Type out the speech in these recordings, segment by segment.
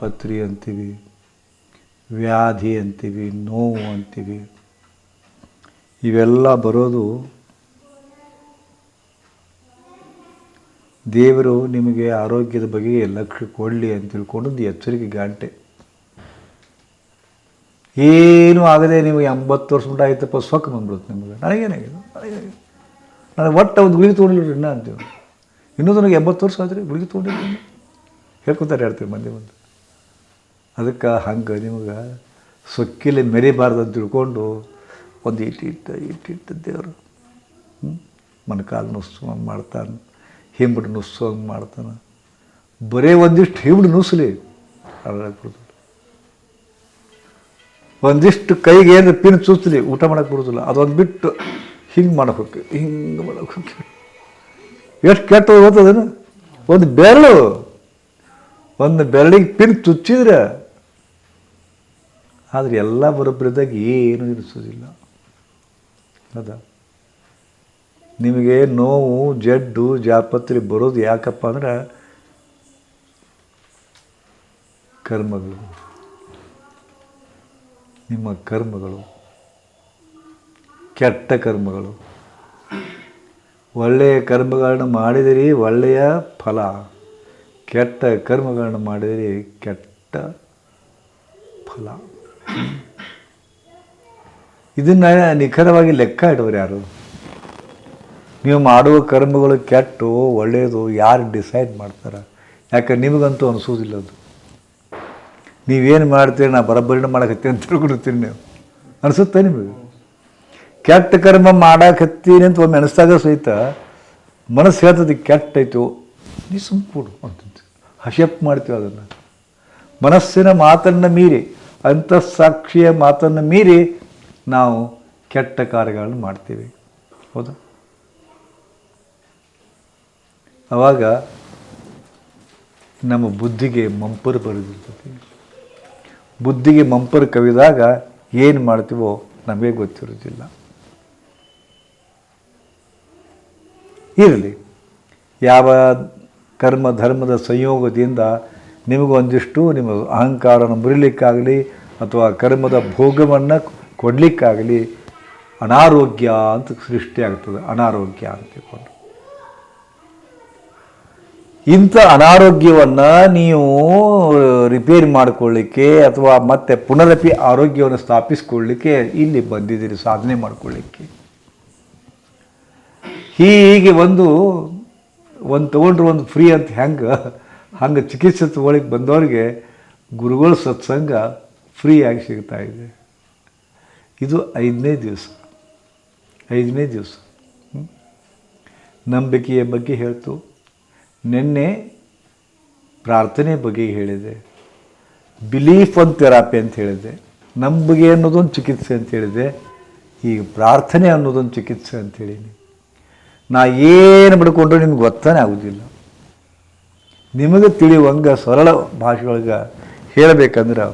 ಪತ್ರಿ ಅಂತೀವಿ, ವ್ಯಾಧಿ ಅಂತೀವಿ, ನೋವು ಅಂತೀವಿ. ಇವೆಲ್ಲ ಬರೋದು ದೇವರು ನಿಮಗೆ ಆರೋಗ್ಯದ ಬಗ್ಗೆ ಲಕ್ಷ್ಯ ಕೊಡಲಿ ಅಂತ ತಿಳ್ಕೊಂಡು ಎಚ್ಚರಿಕೆ ಗಂಟೆ ಏನೂ ಆಗದೆ ನಿಮಗೆ ಎಂಬತ್ತು ವರ್ಷ ಮಟ್ಟ ಆಯ್ತಪ್ಪ, ಸೊಕ್ಕ ಬಂದ್ಬಿಡುತ್ತೆ ನಿಮಗೆ. ನನಗೇನಾಗಿದೆ? ನನಗೇನಾಗಿದೆ? ನನಗೆ ಒಟ್ಟು ಒಂದು ಗುಳಿಗೆ ತೊಗೊಂಡಿಲ್ಲ ಇನ್ನೂ ಅಂತೀವಿ. ಇನ್ನೂ ನನಗೆ ಎಂಬತ್ತು ವರ್ಷ ಆದರೆ ಗುಳಿಗೆ ತೊಗೊಂಡಿಲ್ಲ. ಹೇಳ್ಕೊತಾರೆ ಹೇಳ್ತೀವಿ ಮಂದಿ ಬಂದು ಅದಕ್ಕೆ ಹಂಗೆ ನಿಮಗೆ ಸೊಕ್ಕಿಲೆ ಮೆರಿಬಾರ್ದು ಅಂತ ತಿಳ್ಕೊಂಡು ಒಂದು ಇಟ್ಟಿಟ್ಟ ಇಟ್ಟಿಟ್ಟ ದೇವರು. ಮೊಣಕಾಲು ನುಸ್ಸಂಗೆ ಮಾಡ್ತಾನೆ, ಹಿಂಬಡು ನುಸ್ಸಂಗೆ ಮಾಡ್ತಾನೆ. ಬರೀ ಒಂದಿಷ್ಟು ಹಿಂಬಡು ನುಸ್ಲಿ. ಒಂದಿಷ್ಟು ಕೈಗೆ ಏನು ಪಿನ್ ಚುಚ್ಚಲಿ ಊಟ ಮಾಡಕ್ಕೆ ಬರೋದಿಲ್ಲ. ಅದೊಂದು ಬಿಟ್ಟು ಹಿಂಗೆ ಮಾಡೋಕೆ ಹೋಗಿ ಹಿಂಗೆ ಮಾಡಕ್ಕೆ ಹೋಗಿ ಎಷ್ಟು ಕೆಟ್ಟ ಹೋಗ್ತದೇನು ಒಂದು ಬೆರಳು. ಒಂದು ಬೆರಳಿಗೆ ಪಿನ್ ಚುಚ್ಚಿದ್ರೆ ಆದರೆ ಎಲ್ಲ ಬರೋಬ್ಬರಿದ್ದಾಗ ಏನೂ ಇರಿಸೋದಿಲ್ಲ. ಅದ. ನಿಮಗೆ ನೋವು, ಜಡ್ಡು, ಜಾಪತ್ರೆ ಬರೋದು ಯಾಕಪ್ಪ ಅಂದ್ರೆ ಕರ್ಮಗಳು. ನಿಮ್ಮ ಕರ್ಮಗಳು. ಕೆಟ್ಟ ಕರ್ಮಗಳು. ಒಳ್ಳೆಯ ಕರ್ಮಗಳನ್ನು ಮಾಡಿದಿರಿ ಒಳ್ಳೆಯ ಫಲ. ಕೆಟ್ಟ ಕರ್ಮಗಳನ್ನು ಮಾಡಿದಿರಿ ಕೆಟ್ಟ ಫಲ. ಇದನ್ನು ನಿಖರವಾಗಿ ಲೆಕ್ಕ ಇಡೋರು ಯಾರು? ನೀವು ಮಾಡುವ ಕರ್ಮಗಳು ಕೆಟ್ಟು ಒಳ್ಳೆಯದು ಯಾರು ಡಿಸೈಡ್ ಮಾಡ್ತಾರೆ? ಯಾಕಂದ್ರೆ ನಿಮಗಂತೂ ಅನಿಸೋದಿಲ್ಲ ಅದು. ನೀವೇನು ಮಾಡ್ತೀರಿ, ನಾ ಬರೋಬ್ಬರಿನ ಮಾಡಕತ್ತೀನಿ ಅಂತ ತಿಳ್ಕೊಡ್ತೀನಿ ನೀವು. ಅನಿಸುತ್ತೆ ನಿಮಗೆ? ಕೆಟ್ಟ ಕರ್ಮ ಮಾಡಾಕತ್ತೀನಿ ಅಂತ ಒಮ್ಮೆ ಅನಿಸ್ದಾಗ ಸಹಿತ ಮನಸ್ಸು ಹೇಳ್ತದೆ ಕೆಟ್ಟ ಐತು ನೀ ಕೊಡು ಅಂತ ಹಶಪ್ ಮಾಡ್ತೀವಿ ಅದನ್ನು? ಮನಸ್ಸಿನ ಮಾತನ್ನು ಮೀರಿ ಅಂತಃಸಾಕ್ಷಿಯ ಮಾತನ್ನು ಮೀರಿ ನಾವು ಕೆಟ್ಟ ಕಾರ್ಯಗಳನ್ನು ಮಾಡ್ತೀವಿ. ಹೌದಾ? ಆವಾಗ ನಮ್ಮ ಬುದ್ಧಿಗೆ ಮಂಪರು ಬರೆದಿರ್ತದೆ. ಬುದ್ಧಿಗೆ ಮಂಪರು ಕವಿದಾಗ ಏನು ಮಾಡ್ತೀವೋ ನಮಗೆ ಗೊತ್ತಿರೋದಿಲ್ಲ ಇರಲಿ. ಯಾವ ಕರ್ಮ ಧರ್ಮದ ಸಂಯೋಗದಿಂದ ನಿಮಗೊಂದಿಷ್ಟು ನಿಮ್ಮ ಅಹಂಕಾರವನ್ನು ಮುರಿಲಿಕ್ಕಾಗಲಿ ಅಥವಾ ಕರ್ಮದ ಭೋಗವನ್ನು ಕೊಡಲಿಕ್ಕಾಗಲಿ ಅನಾರೋಗ್ಯ ಅಂತ ಸೃಷ್ಟಿಯಾಗ್ತದೆ ಅನಾರೋಗ್ಯ ಅಂತ ತಿಳ್ಕೊಂಡು ಇಂಥ ಅನಾರೋಗ್ಯವನ್ನು ನೀವು ರಿಪೇರಿ ಮಾಡಿಕೊಳ್ಳಿಕ್ಕೆ ಅಥವಾ ಮತ್ತೆ ಪುನರಪಿ ಆರೋಗ್ಯವನ್ನು ಸ್ಥಾಪಿಸ್ಕೊಳ್ಳಿಕ್ಕೆ ಇಲ್ಲಿ ಬಂದಿದ್ದೀರಿ, ಸಾಧನೆ ಮಾಡಿಕೊಳ್ಳಿಕ್ಕೆ. ಹೀಗೆ ಒಂದು ಒಂದು ತೊಗೊಂಡ್ರೆ ಒಂದು ಫ್ರೀ ಅಂತ ಹೆಂಗೆ ಹಂಗೆ ಚಿಕಿತ್ಸೆ ತೊಗೊಳಿಕ್ಕೆ ಬಂದವರಿಗೆ ಗುರುಗಳ ಸತ್ಸಂಗ ಫ್ರೀಯಾಗಿ ಸಿಗ್ತಾ ಇದೆ. ಇದು ಐದನೇ ದಿವಸ. ಐದನೇ ದಿವಸ? ನಂಬಿಕೆಯ ಬಗ್ಗೆ ಹೇಳ್ತು. ನಿನ್ನೆ ಪ್ರಾರ್ಥನೆ ಬಗ್ಗೆ ಹೇಳಿದೆ. ಬಿಲೀಫ್ ಒಂದು ಥೆರಪಿ ಅಂತ ಹೇಳಿದೆ. ನಂಬಿಕೆ ಅನ್ನೋದೊಂದು ಚಿಕಿತ್ಸೆ ಅಂತ ಹೇಳಿದೆ. ಈಗ ಪ್ರಾರ್ಥನೆ ಅನ್ನೋದೊಂದು ಚಿಕಿತ್ಸೆ ಅಂತ ಹೇಳೀನಿ. ನಾ ಏನು ಬಿಡ್ಕೊಂಡ್ರು ನಿಮ್ಗೆ ಗೊತ್ತಾನೆ ಆಗೋದಿಲ್ಲ. ನಿಮಗೆ ತಿಳಿಯುವಂಗೆ ಸರಳ ಭಾಷೆಯೊಳಗೆ ಹೇಳಬೇಕಂದ್ರೆ,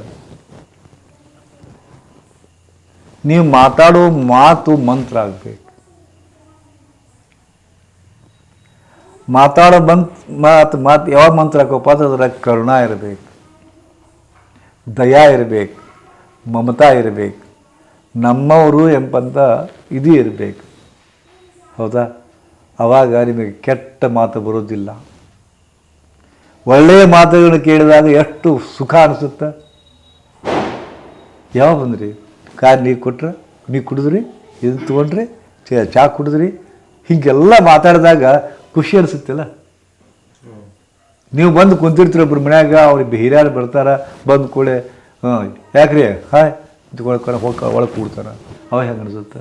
ನೀವು ಮಾತಾಡೋ ಮಾತು ಮಂತ್ರ ಆಗಬೇಕು. ಮಾತಾಡೋ ಬಂತ್ ಮಾತು ಮಾತು, ಯಾವಾಗ ಮಂತ್ರ ಹಾಕೋಪ್ಪ ಅಂದ್ರೆ ಅದ್ರಾಗ ಕರುಣಾ ಇರಬೇಕು, ದಯಾ ಇರಬೇಕು, ಮಮತಾ ಇರಬೇಕು, ನಮ್ಮವರು ಎಂಬಂಥ ಇದು ಇರಬೇಕು. ಹೌದಾ? ಆವಾಗ ನಿಮಗೆ ಕೆಟ್ಟ ಮಾತು ಬರೋದಿಲ್ಲ. ಒಳ್ಳೆಯ ಮಾತುಗಳನ್ನು ಕೇಳಿದಾಗ ಎಷ್ಟು ಸುಖ ಅನಿಸುತ್ತೆ? ಯಾವ ಬಂದ್ರಿ? ಕಾರ್ ನೀರು ಕೊಟ್ರೆ? ನೀರು ಕುಡಿದ್ರಿ? ಇದನ್ನು ತೊಗೊಂಡ್ರಿ? ಚಾ- ಕುಡಿದ್ರಿ? ಹೀಗೆಲ್ಲ ಮಾತಾಡಿದಾಗ ಖುಷಿ ಅನಿಸುತ್ತಲ್ಲ? ನೀವು ಬಂದು ಕುಂತಿರ್ತೀರ ಒಬ್ರು ಮನ್ಯಾಗ, ಅವ್ರಿಗೆ ಹಿರಿಯರು ಬರ್ತಾರ, ಬಂದು ಕೂಳೆ ಹಾಂ ಯಾಕ್ರಿ? ಹಾಯ್ ಇದ್ಕೊಳ್ಕೊಂಡು ಹೋಗಿ ಒಳಗೆ ಕೂಡ್ತಾರೆ. ಅವ ಹೆಂಗೆ ಅನಿಸುತ್ತೆ?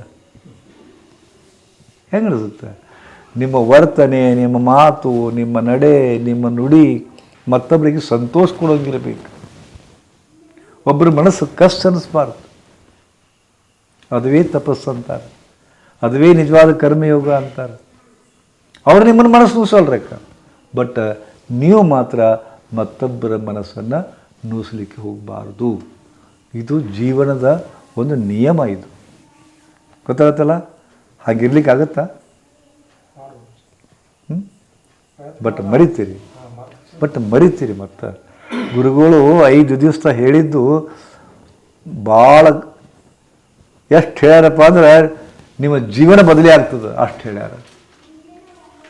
ಹೆಂಗೆ ಅನಿಸುತ್ತೆ? ನಿಮ್ಮ ವರ್ತನೆ, ನಿಮ್ಮ ಮಾತು, ನಿಮ್ಮ ನಡೆ, ನಿಮ್ಮ ನುಡಿ ಮತ್ತೊಬ್ಬರಿಗೆ ಸಂತೋಷ ಕೊಡೋಂಗಿರಬೇಕು. ಒಬ್ಬರ ಮನಸ್ಸು ಕಷ್ಟ ಅನ್ನಿಸ್ಬಾರ್ದು ಅದುವೇ ತಪಸ್ಸು ಅಂತಾರೆ. ಅದುವೇ ನಿಜವಾದ ಕರ್ಮಯೋಗ ಅಂತಾರೆ. ಅವ್ರು ನಿಮ್ಮನ್ನು ಮನಸ್ಸು ನೂಸಲ್ರಕ್ಕ ಬಟ್ ನೀವು ಮಾತ್ರ ಮತ್ತೊಬ್ಬರ ಮನಸ್ಸನ್ನು ನೂಸಲಿಕ್ಕೆ ಹೋಗಬಾರ್ದು. ಇದು ಜೀವನದ ಒಂದು ನಿಯಮ ಇದು. ಗೊತ್ತಾಗತ್ತಲ್ಲ? ಹಾಗಿರ್ಲಿಕ್ಕೆ ಆಗತ್ತಾ ಬಟ್ ಮರಿತೀರಿ. ಬಟ್ ಮರಿತೀರಿ ಮತ್ತೆ. ಗುರುಗಳು ಐದು ದಿವಸ ಹೇಳಿದ್ದು ಭಾಳ ಎಷ್ಟು ಹೇಳ್ಯಾರಪ್ಪ ಅಂದ್ರೆ ನಿಮ್ಮ ಜೀವನ ಬದಲಿ ಆಗ್ತದೆ ಅಷ್ಟು ಹೇಳ್ಯಾರ.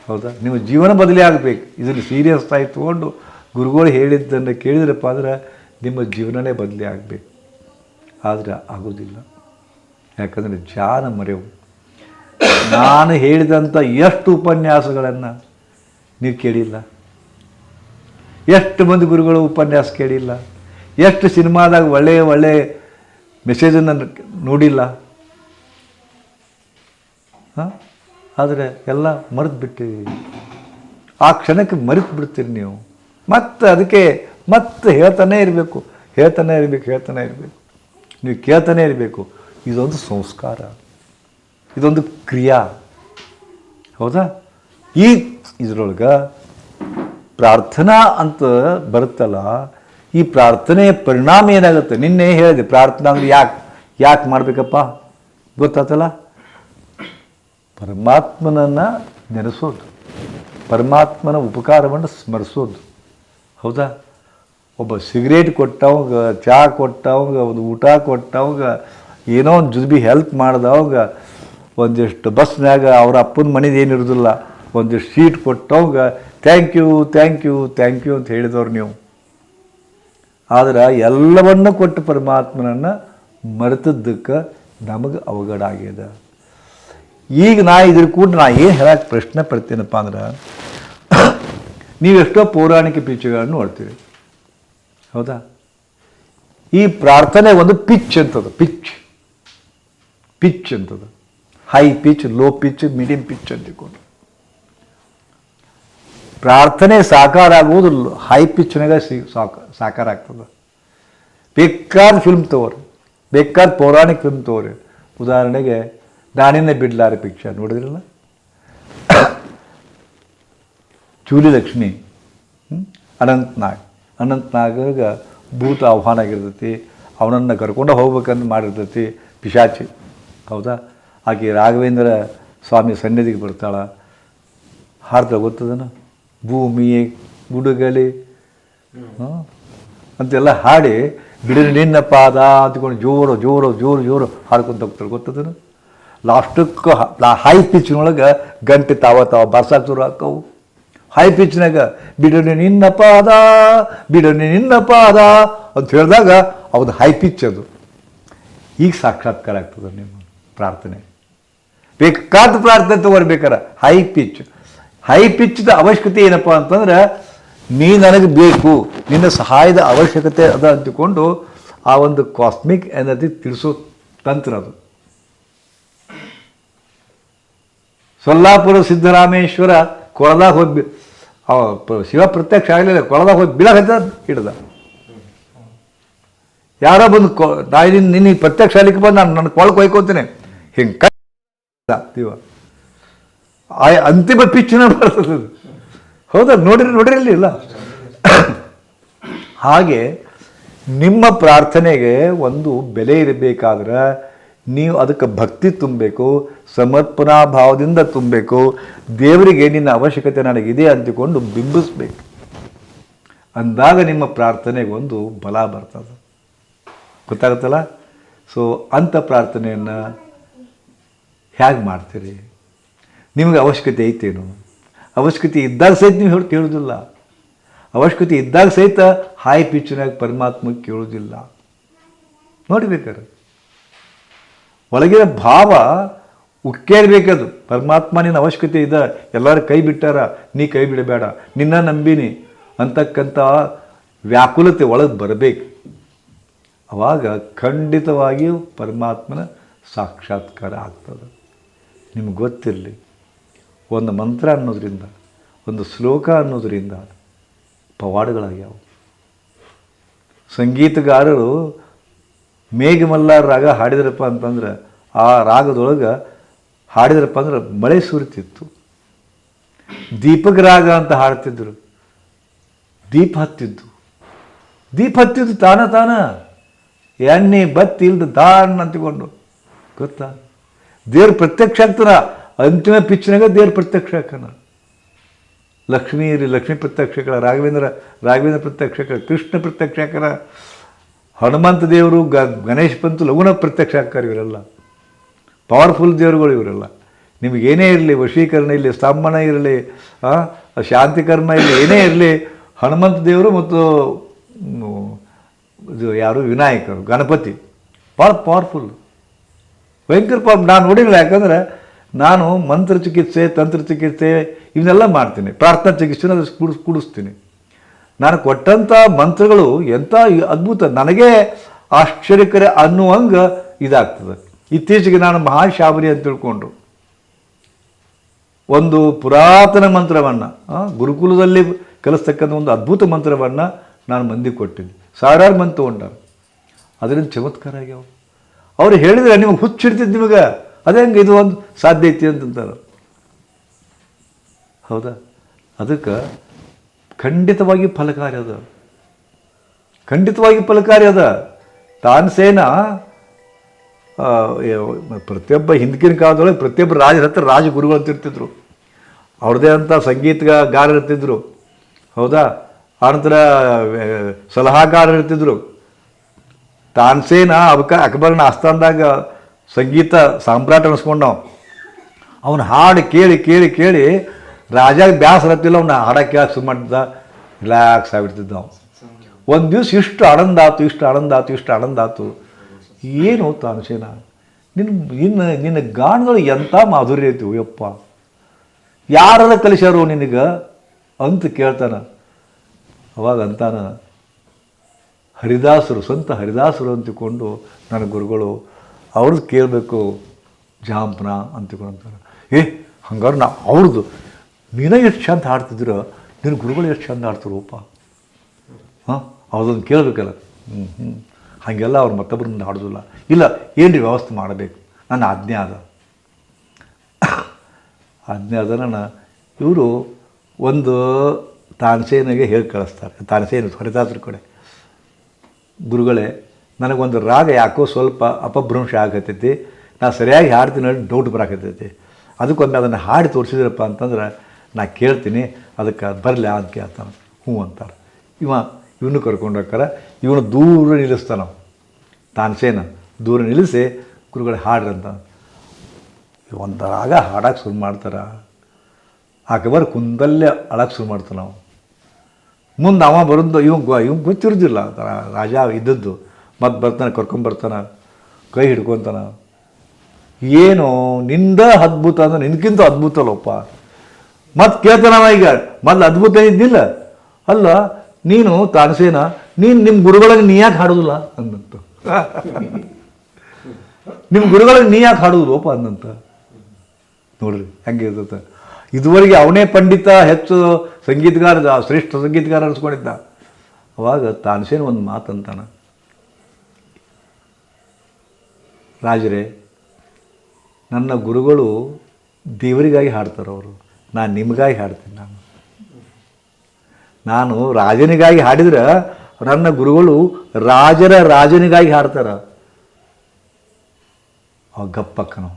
ಹೌದಾ? ನಿಮ್ಮ ಜೀವನ ಬದಲಿ ಆಗಬೇಕು. ಇದನ್ನು ಸೀರಿಯಸ್ ಆಗಿ ತೊಗೊಂಡು ಗುರುಗಳು ಹೇಳಿದ್ದನ್ನು ಕೇಳಿದ್ರಪ್ಪ ಅಂದ್ರೆ ನಿಮ್ಮ ಜೀವನನೇ ಬದಲಿ ಆಗಬೇಕು. ಆದರೆ ಆಗೋದಿಲ್ಲ. ಯಾಕಂದರೆ ಜಾನ ಮರೆವು. ನಾನು ಹೇಳಿದಂಥ ಎಷ್ಟು ಉಪನ್ಯಾಸಗಳನ್ನು ನೀವು ಕೇಳಿಲ್ಲ. ಎಷ್ಟು ಮಂದಿ ಗುರುಗಳು ಉಪನ್ಯಾಸ ಕೇಳಿಲ್ಲ. ಎಷ್ಟು ಸಿನಿಮಾದಾಗ ಒಳ್ಳೆಯ ಒಳ್ಳೆಯ ಮೆಸೇಜನ್ನು ನೋಡಿಲ್ಲ. ಹಾಂ? ಆದರೆ ಎಲ್ಲ ಮರೆತು ಬಿಟ್ಟಿರಿ. ಆ ಕ್ಷಣಕ್ಕೆ ಮರೆತು ಬಿಡ್ತೀರಿ ನೀವು. ಮತ್ತೆ ಅದಕ್ಕೆ ಮತ್ತೆ ಹೇಳ್ತಾನೆ ಇರಬೇಕು. ಹೇಳ್ತಾನೆ ಇರಬೇಕು ಹೇಳ್ತಾನೆ ಇರಬೇಕು. ನೀವು ಕೇಳ್ತಾನೆ ಇರಬೇಕು. ಇದೊಂದು ಸಂಸ್ಕಾರ. ಇದೊಂದು ಕ್ರಿಯಾ. ಹೌದಾ? ಈ ಇದ್ರೊಳಗೆ ಪ್ರಾರ್ಥನಾ ಅಂತ ಬರುತ್ತಲ್ಲ, ಈ ಪ್ರಾರ್ಥನೆಯ ಪರಿಣಾಮ ಏನಾಗುತ್ತೆ? ನಿನ್ನೆ ಹೇಳಿದೆ, ಪ್ರಾರ್ಥನಾ ಅಂದ್ರೆ ಯಾಕೆ ಯಾಕೆ ಮಾಡಬೇಕಪ್ಪ? ಗೊತ್ತಾತಲ್ಲ? ಪರಮಾತ್ಮನನ್ನು ನೆನೆಸೋದು, ಪರಮಾತ್ಮನ ಉಪಕಾರವನ್ನು ಸ್ಮರಿಸೋದು. ಹೌದಾ? ಒಬ್ಬ ಸಿಗರೇಟ್ ಕೊಟ್ಟವಂಗ ಚಹಾ ಕೊಟ್ಟವಂಗ, ಒಂದು ಊಟ ಕೊಟ್ಟವಂಗ, ಏನೋ ಒಂದು ಜುಜ್ಬಿ ಹೆಲ್ಪ್ ಮಾಡ್ದವಂಗ, ಒಂದಿಷ್ಟು ಬಸ್ನಾಗ ಅವ್ರ ಅಪ್ಪನ ಮನೇದು ಏನಿರೋದಿಲ್ಲ ಒಂದಿಷ್ಟು seat ಕೊಟ್ಟವಂಗ thank you thank you thank you ಅಂತ ಹೇಳಿದವ್ರು ನೀವು. ಆದ್ರೆ ಎಲ್ಲವನ್ನೂ ಕೊಟ್ಟು ಪರಮಾತ್ಮನನ್ನು ಮರೆತದ್ದಕ್ಕೆ ನಮಗೆ ಅವಘಡ ಆಗ್ಯದ. ಈಗ ನಾ ಇದ್ರ ಕೂಡ ನಾ ಏನು ಹೇಳಕ್ಕೆ ಪ್ರಶ್ನೆ ಪಡ್ತೀನಪ್ಪ ಅಂದ್ರೆ, ನೀವೆಷ್ಟೋ ಪೌರಾಣಿಕ ಪಿಚ್ಚುಗಳನ್ನು ನೋಡ್ತೀವಿ ಹೌದಾ? ಈ ಪ್ರಾರ್ಥನೆ ಒಂದು ಪಿಚ್ ಅಂತದು, ಪಿಚ್. ಪಿಚ್ ಅಂತದು. High pitch low pitch medium pitch ಅಂತಿಕೊಂಡು ಪ್ರಾರ್ಥನೆ ಸಾಕಾರ ಆಗುವುದು ಹೈ ಪಿಚ್ನಾಗ ಸಿ ಸಾಕ ಸಾಕಾರ ಆಗ್ತದೆ ಬೇಕಾದ ಫಿಲ್ಮ್ ತಗೋರಿ. ಬೇಕಾದ ಪೌರಾಣಿಕ ಫಿಲ್ಮ್ ತಗೋರಿ. ಉದಾಹರಣೆಗೆ ನಾನಿನ್ನೇ ಬಿಡ್ಲಾರ ಪಿಕ್ಚರ್ ನೋಡಿದ್ರಲ್ಲ? ಚೂಲಿ ಲಕ್ಷ್ಮಿ ಅನಂತನಾಗ್ ಅನಂತನಾಗ. ನಾಗ್ ಅನಂತ್ ನಾಗ ಭೂತ ಆಹ್ವಾನ ಆಗಿರ್ತೈತಿ. ಅವನನ್ನು ಕರ್ಕೊಂಡು ಹೋಗ್ಬೇಕಂತ ಮಾಡಿರ್ತೈತಿ ಪಿಶಾಚಿ. ಹೌದಾ? ಆಕೆ ರಾಘವೇಂದ್ರ ಸ್ವಾಮಿ ಸನ್ನಿಧಿಗೆ ಬರ್ತಾಳೆ. ಹಾಡ್ತಾ ಗೊತ್ತದನ? ಭೂಮಿಯೇ, ಗುಡುಗಲಿ ಅಂತೆಲ್ಲ ಹಾಡಿ ಗಿಡ ನಿನ್ನ ಪಾದ ಅಂತಕೊಂಡು ಜೋರು ಜೋರು ಜೋರು ಜೋರು ಹಾಡ್ಕೊಂತ ಹೋಗ್ತಾರೆ. ಗೊತ್ತದನು? ಲಾಸ್ಟಕ್ಕೆ ಹೈ ಪಿಚ್ನೊಳಗೆ ಗಂಟೆ ತಾವ ತಾವ ಬರ್ಸಾಕ್ ಶುರು ಹಾಕವು ಹೈ ಪಿಚ್ನಾಗ ಬಿಡನೆ ನಿನ್ನ ಪಾದ ಬಿಡನೆ ನಿನ್ನ ಪಾದ ಅಂತ ಹೇಳಿದಾಗ ಅವ್ದು ಹೈ ಪಿಚ್ ಅದು. ಈಗ ಸಾಕ್ಷಾತ್ಕಾರ ಆಗ್ತದೆ ನಿಮ್ಮ ಪ್ರಾರ್ಥನೆ. ಬೇಕಾದ ಪ್ರಾರ್ಥನೆ ತಗೋರ್ಬೇಕಾರ ಹೈ ಪಿಚ್ ಹೈ ಪಿಚ್ದ ಅವಶ್ಯಕತೆ ಏನಪ್ಪ ಅಂತಂದ್ರೆ, ನೀ ನನಗೆ ಬೇಕು, ನಿನ್ನ ಸಹಾಯದ ಅವಶ್ಯಕತೆ ಅದ ಅಂತಕೊಂಡು ಆ ಒಂದು ಕಾಸ್ಮಿಕ್ ಎನರ್ಜಿ ತಿಳಿಸೋ ತಂತ್ರ ಅದು. ಸೊಲ್ಲಾಪುರ ಸಿದ್ದರಾಮೇಶ್ವರ ಕೊಳದಾಗ ಹೋಗಿ ಶಿವ ಪ್ರತ್ಯಕ್ಷ ಆಗಲಿಲ್ಲ ಕೊಳದಾಗ ಹೋಗಿ ಬೀಳಕ ಹಿಡ್ದ. ಯಾರೋ ಬಂದು ಕೊ ನಿನ್ನ ಪ್ರತ್ಯಕ್ಷ ಆಗಲಿಕ್ಕೆ ಬಂದು, ನಾನು ನನ್ನ ಕೊಳಕ್ಕೆ ಕೊಯ್ಕೊತೀನಿ ಹಿಂಗೆ ಕೈ ಆ ಅಂತಿಮ ಪಿಚ್ಚಿನ ಬರ್ತದೆ. ಹೌದಾ? ನೋಡಿರಿ ಇಲ್ಲ. ಹಾಗೆ ನಿಮ್ಮ ಪ್ರಾರ್ಥನೆಗೆ ಒಂದು ಬೆಲೆ ಇರಬೇಕಾದ್ರೆ ನೀವು ಅದಕ್ಕೆ ಭಕ್ತಿ ತುಂಬಬೇಕು, ಸಮರ್ಪಣಾ ಭಾವದಿಂದ ತುಂಬಬೇಕು, ದೇವರಿಗೆ ನಿನ್ನ ಅವಶ್ಯಕತೆ ನನಗಿದೆ ಅಂತಿಕೊಂಡು ಬಿಂಬಿಸ್ಬೇಕು. ಅಂದಾಗ ನಿಮ್ಮ ಪ್ರಾರ್ಥನೆಗೆ ಒಂದು ಬಲ ಬರ್ತದೆ. ಗೊತ್ತಾಗುತ್ತಲ್ಲ? ಸೊ ಅಂಥ ಪ್ರಾರ್ಥನೆಯನ್ನು ಹೇಗೆ ಮಾಡ್ತೀರಿ? ನಿಮಗೆ ಅವಶ್ಯಕತೆ ಐತೇನು ಅವಶ್ಯಕತೆ ಇದ್ದಾಗ ಸಹಿತ ನೀವು ಹೇಳಿ ಕೇಳೋದಿಲ್ಲ. ಅವಶ್ಯಕತೆ ಇದ್ದಾಗ ಸಹಿತ ಹಾಯ್ ಪಿಚ್ಚಿನಾಗ ಪರಮಾತ್ಮ ಕೇಳೋದಿಲ್ಲ. ನೋಡಿಬೇಕಾರೆ ಒಳಗಿನ ಭಾವ ಉಕ್ಕೇರ್ಬೇಕದು ಪರಮಾತ್ಮ ನಿನ್ನ ಅವಶ್ಯಕತೆ ಇದೆ ಎಲ್ಲರೂ ಕೈ ಬಿಟ್ಟಾರ, ನೀ ಕೈ ಬಿಡಬೇಡ, ನಿನ್ನ ನಂಬಿನಿ ಅಂತಕ್ಕಂಥ ವ್ಯಾಕುಲತೆ ಒಳಗೆ ಬರಬೇಕು. ಆವಾಗ ಖಂಡಿತವಾಗಿಯೂ ಪರಮಾತ್ಮನ ಸಾಕ್ಷಾತ್ಕಾರ ಆಗ್ತದೆ. ನಿಮ್ಗೆ ಗೊತ್ತಿರಲಿ. ಒಂದು ಮಂತ್ರ ಅನ್ನೋದರಿಂದ, ಒಂದು ಶ್ಲೋಕ ಅನ್ನೋದರಿಂದ ಪವಾಡಗಳಾಗ್ಯಾವ. ಸಂಗೀತಗಾರರು ಮೇಘಮಲ್ಲಾರ ರಾಗ ಹಾಡಿದ್ರಪ್ಪ ಅಂತಂದ್ರೆ, ಆ ರಾಗದೊಳಗೆ ಹಾಡಿದ್ರಪ್ಪ ಅಂದ್ರೆ ಮಳೆ ಸುರಿತಿತ್ತು. ದೀಪಕ ರಾಗ ಅಂತ ಹಾಡ್ತಿದ್ರು. ದೀಪ ಹತ್ತಿದ್ದು. ದೀಪ ಹತ್ತಿದ್ದು ತಾನ ತಾನ. ಎಣ್ಣೆ ಬತ್ತಿ ಇಲ್ದ ದಾನ್ ಅಂತಿಕೊಂಡು ಗೊತ್ತಾ? ದೇವ್ರ ಪ್ರತ್ಯಕ್ಷ ಆಗ್ತಾನ ಅಂತಿಮ ಪಿಚ್ಚಿನಾಗ ದೇವ್ರ ಪ್ರತ್ಯಕ್ಷ ಆಕನ ಲಕ್ಷ್ಮೀ ಇರಲಿ ಲಕ್ಷ್ಮೀ ಪ್ರತ್ಯಕ್ಷಕರ ರಾಘವೇಂದ್ರ ರಾಘವೇಂದ್ರ ಪ್ರತ್ಯಕ್ಷಕರ ಕೃಷ್ಣ ಪ್ರತ್ಯಕ್ಷಕರ ಹನುಮಂತ ದೇವರು, ಗ, ಗಣೇಶ್ ಪಂತು ಲಘುನ ಪ್ರತ್ಯಕ್ಷ ಹಾಕ್ತಾರೆ ಇವರೆಲ್ಲ? ಪವರ್ಫುಲ್ ದೇವರುಗಳು ಇವರೆಲ್ಲ? ನಿಮಗೇನೇ ಇರಲಿ, ವಶೀಕರಣ ಇರಲಿ ಸ್ತಂಭನ ಇರಲಿ ಶಾಂತಿ ಶಾಂತಿಕರ್ಮ ಇರಲಿ, ಏನೇ ಇರಲಿ, ಹನುಮಂತ ದೇವರು ಮತ್ತು ಇದು ಯಾರು? ವಿನಾಯಕರು, ಗಣಪತಿ. ಭಾಳ ಪವರ್ಫುಲ್. ಭಯಂಕರ ಪಾಪ ನಾನು ನೋಡಿಲ್ಲ ಯಾಕಂದರೆ ನಾನು ಮಂತ್ರ ಚಿಕಿತ್ಸೆ, ತಂತ್ರ ಚಿಕಿತ್ಸೆ ಇವನ್ನೆಲ್ಲ ಮಾಡ್ತೀನಿ. ಪ್ರಾರ್ಥನಾ ಚಿಕಿತ್ಸೆನ ಅದು ಕೂಡಿಸ್, ಕೂಡಿಸ್ತೀನಿ. ನಾನು ಕೊಟ್ಟಂಥ ಮಂತ್ರಗಳು ಎಂಥ ಅದ್ಭುತ. ನನಗೆ ಆಶ್ಚರ್ಯಕರ ಅನ್ನುವಂಗೆ ಇದಾಗ್ತದೆ. ಇತ್ತೀಚೆಗೆ ನಾನು ಮಹಾಶಾಬರಿ ಅಂತ ತಿಳ್ಕೊಂಡ್ರು. ಒಂದು ಪುರಾತನ ಮಂತ್ರವನ್ನು ಗುರುಕುಲದಲ್ಲಿ ಕಲಿಸ್ತಕ್ಕಂಥ ಒಂದು ಅದ್ಭುತ ಮಂತ್ರವನ್ನು ನಾನು ಮಂದಿ ಕೊಟ್ಟಿದ್ದೆ. ಸಾವಿರಾರು ಮಂದಿ ಅದರಿಂದ ಚಮತ್ಕಾರ ಆಗ್ಯಾವ. ಅವ್ರು ಹೇಳಿದರೆ ನಿಮಗೆ ಹುಚ್ಚಿಡ್ತಿದ್ದು ನಿಮಗೆ. ಅದೇ ಹಂಗೆ ಇದು ಒಂದು ಸಾಧ್ಯ ಐತಿ ಅಂತಂತಾರೆ. ಹೌದಾ? ಅದಕ್ಕೆ ಖಂಡಿತವಾಗಿ ಫಲಕಾರಿ ಅದ. ಖಂಡಿತವಾಗಿ ಫಲಕಾರಿ ಅದ. ತಾನ್ಸೇನ ಪ್ರತಿಯೊಬ್ಬ ಹಿಂದಿನ ಕಾಲದೊಳಗೆ ಪ್ರತಿಯೊಬ್ಬ ರಾಜರ ಹತ್ರ ರಾಜಗುರುಗಳು ಅಂತಿರ್ತಿದ್ರು ಅವ್ರದ್ದೇ ಅಂತ ಸಂಗೀತಗಾರರು ಇರ್ತಿದ್ರು. ಹೌದಾ? ಆನಂತರ ಆ, ಸಲಹಾಗಾರರು ಇರ್ತಿದ್ರು. ತಾನ್ಸೇನ ಅವಕ ಅಕ್ಬರ್ನ ಆಸ್ಥಾನದಾಗ ಸಂಗೀತ ಸಾಮ್ರಾಟ್ ಅನಿಸ್ಕೊಂಡು ಅವನು ಹಾಡು ಕೇಳಿ ಕೇಳಿ ಕೇಳಿ ರಾಜಾಗ ಬ್ಯಾಸರ ಹತ್ತಿಲ್ಲ ಅವ್ನ ಹಾಡಕ್ಕೆ ಕೇಳಕ್ಕೆ ಶುರು ಮಾಡಿದ್ದ. ರಿಲ್ಯಾಕ್ಸ್ ಆಗಿಬಿಡ್ತಿದ್ದ ಒಂದು ದಿವ್ಸ ಇಷ್ಟು ಆನಂದ ಇಷ್ಟು ಆನಂದ ಇಷ್ಟು ಆನಂದ ಆತು ಏನು ತಾನಸೇನ ನಿನ್ನ ನಿನ್ನ ನಿನ್ನ ಗಾನಗಳು ಎಂಥ ಮಾಧುರ್ಯ ಐತಿ ಯಪ್ಪ. ಯಾರೆಲ್ಲ ಕಲಿಸ್ಯಾರು ನಿನಗೆ? ಅಂತ ಕೇಳ್ತಾನ. ಅವಾಗ ಅಂತಾನ, ಹರಿದಾಸರು ಸ್ವಂತ ಹರಿದಾಸರು ಅಂತಿಕೊಂಡು ನನ್ನ ಗುರುಗಳು ಅವ್ರದ್ದು ಕೇಳಬೇಕು, ಜಾಂಪನ ಅಂತ ಅಂತಾರೆ ಏ ಹಂಗಾರೆ ನಾ ಅವ್ರದ್ದು. ನೀನೇ ಎಷ್ಟು ಚಂದ ಹಾಡ್ತಿದ್ರು ನಿನ್ನ ಗುರುಗಳು ಎಷ್ಟು ಚಂದ ಹಾಡ್ತಾರಪ್ಪ ಹಾಂ? ಅವ್ರದೊಂದು ಕೇಳಬೇಕಲ್ಲ. ಹ್ಞೂ ಹ್ಞೂ ಹಾಗೆಲ್ಲ ಅವ್ರು ಮತ್ತೊಬ್ಬರ ಮುಂದೆ ಹಾಡೋದಿಲ್ಲ. ಇಲ್ಲ ಏನು ವ್ಯವಸ್ಥೆ ಮಾಡಬೇಕು? ನನ್ನ ಆಜ್ಞೆ ಅದ. ಆಜ್ಞೆ ಅದ ನನ್ನ, ಇವರು ಒಂದು ತಾನಸೇನಿಗೆ ಹೇಳಿ ಕಳಿಸ್ತಾರೆ. ತಾನಸೇನು, ಹೊರತಾದ್ರ ಕಡೆ. ಗುರುಗಳೇ ನನಗೊಂದು ರಾಗ ಯಾಕೋ ಸ್ವಲ್ಪ ಅಪಭ್ರಂಶ ಆಗತೈತಿ. ನಾನು ಸರಿಯಾಗಿ ಹಾಡ್ತೀನಿ ಡೌಟ್ ಬರಾಕತ್ತೈತಿ. ಅದಕ್ಕೊಮ್ಮೆ ಅದನ್ನು ಹಾಡಿ ತೋರಿಸಿದ್ರಪ್ಪ ಅಂತಂದ್ರೆ ನಾ ಕೇಳ್ತೀನಿ, ಅದಕ್ಕೆ ಬರಲಿ ಅಂತ ಕೇಳ್ತಾನೆ. ಹ್ಞೂ ಅಂತಾರೆ. ಇವ ಇವನು ಕರ್ಕೊಂಡು ಹೋಗ್ತಾರೆ. ಇವನು ದೂರ ನಿಲ್ಲಿಸ್ತಾನ ತಾನ್ಸೇನ ದೂರ ನಿಲ್ಲಿಸಿ ಗುರುಗಳು ಹಾಡ್ರಿ ಅಂತ. ಒಂದು ರಾಗ ಹಾಡಕ್ಕೆ ಶುರು ಮಾಡ್ತಾರೆ. ಆಕಬಾರ ಕುಂದಲ್ಲೇ ಅಳಕ್ಕೆ ಶುರು ಮಾಡ್ತಾನೆ ನಾವು ಮುಂದೆ ಅವ ಬರೋದು ಇವ್ ಇವ್ ಗೊತ್ತಿರೋದಿಲ್ಲ. ರಾಜ ಇದ್ದದ್ದು. ಮತ್ತೆ ಬರ್ತಾನೆ ಕರ್ಕೊಂಬರ್ತಾನೆ ಕೈ ಹಿಡ್ಕೊತಾನ. ಏನು ನಿಂದ ಅದ್ಭುತ ಅಂದ್ರೆ ನಿನ್ಕಿಂತ ಅದ್ಭುತ ಅಲ್ಲಪ್ಪ ಮತ್ತೆ ಕೇಳ್ತಾನವ ಈಗ ಮೊದಲು ಅದ್ಭುತ ಇದ್ದಿಲ್ಲ ಅಲ್ಲ, ನೀನು ತಾನಸೇನ, ನೀನು ನಿಮ್ಮ ಗುರುಗಳಿಗೆ ನೀ ಯಾಕೆ ಹಾಡೋದಿಲ್ಲ? ಅಂದಂತ. ನಿಮ್ಮ ಗುರುಗಳಿಗೆ ನೀ ಯಾಕೆ ಹಾಡೋದಿಲ್ಲಪ್ಪ ಅಂದಂತ. ನೋಡ್ರಿ, ಹೆಂಗೆ ಇರ್ತದೆ ಇದುವರೆಗೆ ಅವನೇ ಪಂಡಿತ, ಹೆಚ್ಚು ಸಂಗೀತಗಾರ, ಶ್ರೇಷ್ಠ ಸಂಗೀತಗಾರ ಅನ್ಸ್ಕೊಂಡಿದ್ದ. ಅವಾಗ ತಾನಸೇನ ಒಂದು ಮಾತಂತಾನ. ರಾಜರೇ, ನನ್ನ ಗುರುಗಳು ದೇವರಿಗಾಗಿ ಹಾಡ್ತಾರೆ ಅವರು, ನಾನು ನಿಮಗಾಗಿ ಹಾಡ್ತೀನಿ ನಾನು. ನಾನು ರಾಜನಿಗಾಗಿ ಹಾಡಿದ್ರೆ ನನ್ನ ಗುರುಗಳು ರಾಜರ ರಾಜನಿಗಾಗಿ ಹಾಡ್ತಾರೆ. ಅವ ಗಪ್ಪಕ್ಕನು.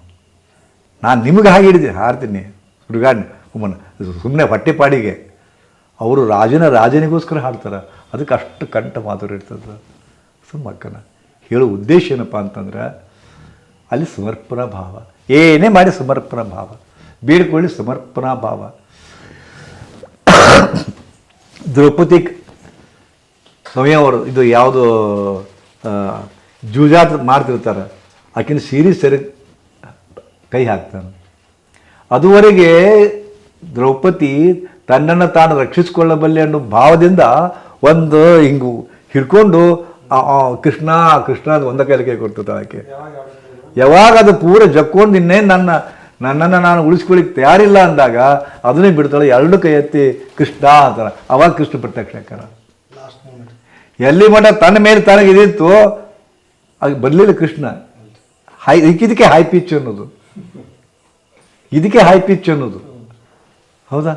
ನಾನು ನಿಮಗೆ ಹಾಗೆ ಹಿಡಿದೆ, ಹಾಡ್ತೀನಿ. ಹುಡುಗಾಡ್ ಸುಮ್ಮನೆ ಹೊಟ್ಟೆಪಾಡಿಗೆ. ಅವರು ರಾಜನ ರಾಜನಿಗೋಸ್ಕರ ಹಾಡ್ತಾರೆ. ಅದಕ್ಕೆ ಅಷ್ಟು ಕಂಠ ಮಾಧುರ್ಯ ಇರ್ತದೆ. ಸುಮ್ಮಕ್ಕನ ಹೇಳೋ ಉದ್ದೇಶ ಏನಪ್ಪ ಅಂತಂದ್ರೆ ಅಲ್ಲಿ ಸಮರ್ಪಣಾ ಭಾವ. ಏನೇ ಮಾಡಿ ಸಮರ್ಪಣಾ ಭಾವ. ಬೀಳ್ಕೊಳ್ಳಿ ಸಮರ್ಪಣಾ ಭಾವ. ದ್ರೌಪದಿ ಸಮಯವರು ಇದು ಯಾವುದು ಜೂಜಾಟ ಮಾಡ್ತಿರ್ತಾರೆ. ಆಕಿನ ಸೀರೆ ಸರಿ ಕೈ ಹಾಕ್ತಾನೆ. ಅದುವರೆಗೆ ದ್ರೌಪದಿ ತನ್ನನ್ನು ತಾನು ರಕ್ಷಿಸಿಕೊಳ್ಳಬಲ್ಲೆ ಅನ್ನೋ ಭಾವದಿಂದ ಒಂದು ಹಿಂಗು ಹಿಡ್ಕೊಂಡು ಕೃಷ್ಣ ಕೃಷ್ಣ ಒಂದ ಕೈಲಿ ಕೈ ಕೊಡ್ತಿರ್ತಾಳೆ ಆಕೆ. ಯಾವಾಗ ಅದು ಪೂರ ಜಕ್ಕೊಂಡು ಇನ್ನೇನು ನನ್ನ ನನ್ನನ್ನು ನಾನು ಉಳಿಸ್ಕೊಳ್ಳಿಕ್ಕೆ ತಯಾರಿಲ್ಲ ಅಂದಾಗ ಅದನ್ನೇ ಬಿಡ್ತಾಳೆ ಎರಡು ಕೈ ಎತ್ತಿ ಕೃಷ್ಣ ಅಂತಾರೆ ಅವಾಗ ಕೃಷ್ಣ ಪ್ರತ್ಯಕ್ಷ ಎಲ್ಲಿ ಮಟ್ಟ ತನ್ನ ಮೇಲೆ ತನಗೆ ಇದಿತ್ತು ಅದು ಬರಲಿಲ್ಲ ಕೃಷ್ಣ. ಹೈ ಇದಕ್ಕೆ ಹೈ ಪಿಚ್ ಅನ್ನೋದು. ಇದಕ್ಕೆ ಹೈ ಪಿಚ್ ಅನ್ನೋದು. ಹೌದಾ?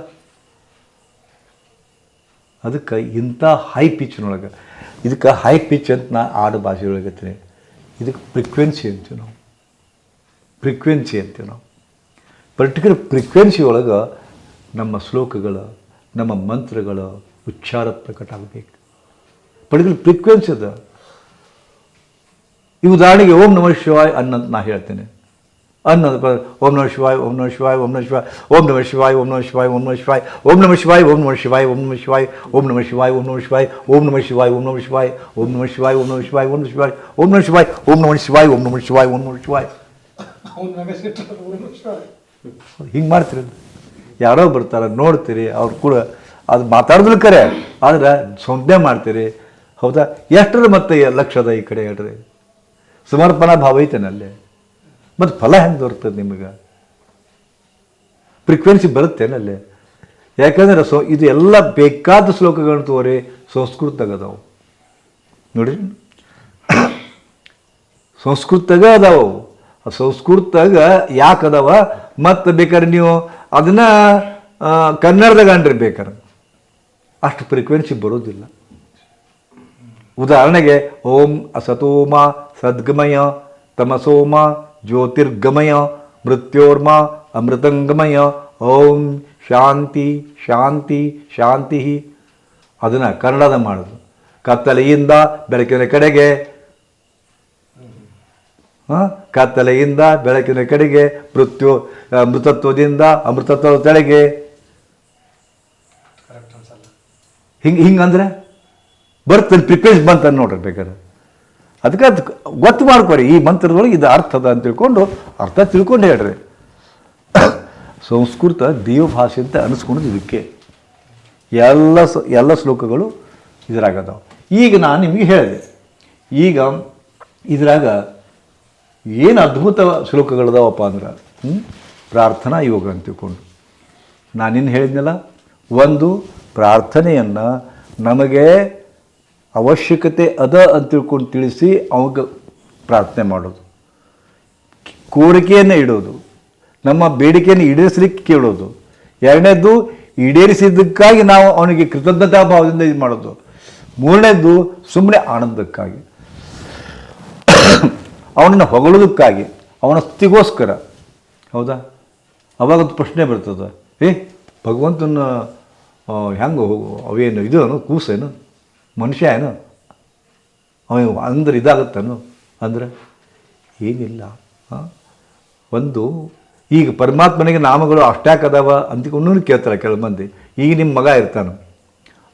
ಅದಕ್ಕೆ ಇಂಥ ಹೈ ಪಿಚ್ನೊಳಗೆ ಇದಕ್ಕೆ ಹೈ ಪಿಚ್ ಅಂತ ನಾ ಆಡು ಭಾಷೆ ಒಳಗತ್ತೀನಿ ಇದಕ್ಕೆ ಫ್ರಿಕ್ವೆನ್ಸಿ ಅಂತೀವಿ ನಾವು. ಫ್ರಿಕ್ವೆನ್ಸಿ ಅಂತೀವಿ ನಾವು ಪರ್ಟಿಕ್ಯುಲರ್ ಫ್ರೀಕ್ವೆನ್ಸಿ ಒಳಗೆ ನಮ್ಮ ಶ್ಲೋಕಗಳು ನಮ್ಮ ಮಂತ್ರಗಳ ಉಚ್ಚಾರ ಪ್ರಕಟ ಆಗಬೇಕು ಪರ್ಟಿಕ್ಯುಲರ್ ಫ್ರೀಕ್ವೆನ್ಸಿ ಅದ ಈ ಉದಾಹರಣೆಗೆ ಓಂ ನಮಃ ಶಿವಾಯ್ ಅನ್ನಂತ ನಾ ಹೇಳ್ತೇನೆ ಅನ್ನೋದು ಓಂ ನಮಃ ಶಿವಾಯ್ ಓಂ ನಮಃ ಶಿವಾಯ್ ಓಂ ನಮಃ ಶಿವಾಯ್ ಓಂ ನಮಃ ಶಿವಾಯ್ ಓಂ ನಮಃ ಶಿವಾಯ್ ಓಂ ನಮಃ ಶಿವಾಯ್ ಓಂ ನಮಃ ಶಿವಾಯ್ ಓಂ ನಮಃ ಶಿವಾಯ್ ಓಂ ನಮಃ ಶಿವಾಯ್ ಓಂ ನಮಃ ಶಿವಾಯ್ ಓಂ ನಮಃ ಶಿವಾಯ್ ಓಂ ನಮಃ ಶಿವಾಯ್ ಓಂ ನಮಃ ಶಿವಾಯ್ ಓಂ ನಮಃ ಶಿವಾಯ್ ಓಂ ನಮಃ ಶಿವಾಯ್ ಓಂ ನಮಃ ಶಿವಾಯ್ ಓಂ ನಮಃ ಶಿವಾಯ್ ಓಂ ನಮಃ ಶಿವಾಯ್ ಓಂ ನಮಃ ಶಿವಾಯ್ ಅವ್ನ ಶಿವಾಯ್ ಓಂ ಅವ್ನು ಶಿವಾಯ. ಹಿಂಗೆ ಮಾಡ್ತೀರಿ ಯಾರೋ ಬರ್ತಾರೆ, ನೋಡ್ತೀರಿ, ಅವ್ರು ಕೂಡ ಅದು ಮಾತಾಡಿದ್ರು ಕರೆ, ಆದ್ರೆ ಸೊಂಟೆ ಮಾಡ್ತೀರಿ. ಹೌದಾ? ಎಷ್ಟರ ಮತ್ತೆ ಲಕ್ಷದ ಈ ಕಡೆ ಹೇಳ್ರಿ? ಸಮರ್ಪಣಾ ಭಾವ ಐತೇನಲ್ಲಿ ಮತ್ತು ಫಲ ಹೆಂಗೆ ದೊರಕ್ತದೆ ನಿಮಗೆ? ಫ್ರೀಕ್ವೆನ್ಸಿ ಬರುತ್ತೇನಲ್ಲಿ ಯಾಕಂದ್ರೆ ಸೊ, ಇದು ಎಲ್ಲ ಬೇಕಾದ ಶ್ಲೋಕಗಳನ್ನು ತೋರಿ ಸಂಸ್ಕೃತದಾಗ ಅದಾವು. ನೋಡಿ ಸಂಸ್ಕೃತದಾಗ ಅದಾವ. ಆ ಸಂಸ್ಕೃತದಾಗ ಯಾಕದವ? ಮತ್ತು ಬೇಕಾದ್ರೆ ನೀವು ಅದನ್ನ ಕನ್ನಡದಾಗ ಅನ್ರಿ ಬೇಕಾರೆ. ಅಷ್ಟು ಫ್ರೀಕ್ವೆನ್ಸಿ ಬರೋದಿಲ್ಲ. ಉದಾಹರಣೆಗೆ, ಓಂ ಅಸತೋಮ ಸದ್ಗಮಯ, ತಮಸೋಮ ಜ್ಯೋತಿರ್ಗಮಯ, ಮೃತ್ಯೋರ್ಮ ಅಮೃತಂಗಮಯ, ಓಂ ಶಾಂತಿ ಶಾಂತಿ ಶಾಂತಿ ಅದನ್ನು ಕನ್ನಡದ ಮಾಡೋದು. ಕತ್ತಲೆಯಿಂದ ಬೆಳಕಿನ ಕಡೆಗೆ? ಕತ್ತಲೆಯಿಂದ ಬೆಳಕಿನ ಕಡೆಗೆ ಮೃತ್ಯು ಮೃತತ್ವದಿಂದ ಅಮೃತತ್ವದ ತೆಳಗೆ ಹಿಂಗೆ ಹಿಂಗೆ ಹಿಂಗಂದ್ರೆ ಬರ್ತದೆ ಪ್ರಿಪೇರ್ಸ್ ಬಂತ ನೋಡ್ರಿ ಬೇಕಾದ್ರೆ. ಅದಕ್ಕೆ ಅದು ಗೊತ್ತು ಮಾಡ್ಕೊರಿ ಈ ಮಂತ್ರದೊಳಗೆ ಇದು ಅರ್ಥ ಅದ ಅಂತ ತಿಳ್ಕೊಂಡು ಅರ್ಥ ತಿಳ್ಕೊಂಡು ಹೇಳ್ರಿ. ಸಂಸ್ಕೃತ ದೇವಭಾಷೆ ಅಂತ ಅನಿಸ್ಕೊಳೋದು ಇದಕ್ಕೆ. ಎಲ್ಲ ಸ ಎಲ್ಲ ಶ್ಲೋಕಗಳು ಇದರಾಗದವು. ಈಗ ನಾನು ನಿಮಗೆ ಹೇಳಿದೆ. ಈಗ ಇದ್ರಾಗ ಏನು ಅದ್ಭುತ ಶ್ಲೋಕಗಳದಾವಪ್ಪ ಅಂದ್ರೆ? ಪ್ರಾರ್ಥನಾ ಯೋಗ ಅಂತ ತಿಳ್ಕೊಂಡು. ನಾನಿನ್ನು ಹೇಳಿದ್ನಲ್ಲ, ಒಂದು ಪ್ರಾರ್ಥನೆಯನ್ನು ನಮಗೆ ಅವಶ್ಯಕತೆ ಅದ ಅಂತ ತಿಳ್ಕೊಂಡು ತಿಳಿಸಿ ಅವಾಗ ಪ್ರಾರ್ಥನೆ ಮಾಡೋದು. ಕೋರಿಕೆಯನ್ನು ಇಡೋದು. ನಮ್ಮ ಬೇಡಿಕೆಯನ್ನು ಈಡೇರಿಸಲಿಕ್ಕೆ ಕೇಳೋದು. ಎರಡನೇದ್ದು, ಈಡೇರಿಸಿದ್ದಕ್ಕಾಗಿ ನಾವು ಅವನಿಗೆ ಕೃತಜ್ಞತಾ ಭಾವದಿಂದ ಇದು ಮಾಡೋದು. ಮೂರನೇದು ಸುಮ್ಮನೆ ಆನಂದಕ್ಕಾಗಿ. ಅವನನ್ನು ಹೊಗಳೋದಕ್ಕಾಗಿ, ಅವನ ಸ್ತುತಿಗೋಸ್ಕರ ಹೌದಾ? ಅವಾಗ ಒಂದು ಪ್ರಶ್ನೆ ಬರ್ತದೆ, ಏ, ಭಗವಂತನ ಹೆಂಗೆ ಅವೇನು ಇದು ಏನು ಕೂಸೇನು ಮನುಷ್ಯ ಏನು? ಅವ ಅಂದ್ರೆ ಇದಾಗತ್ತನು ಅಂದ್ರೆ ಏನಿಲ್ಲ ಒಂದು, ಈಗ ಪರಮಾತ್ಮನಿಗೆ ನಾಮಗಳು ಅಷ್ಟ್ಯಾಕ್ ಅದಾವ ಅಂತಿಕೊಂಡು ಕೇಳ್ತಾರೆ ಕೆಲವು ಮಂದಿ. ಈಗ ನಿಮ್ಮ ಮಗ ಇರ್ತಾನೆ.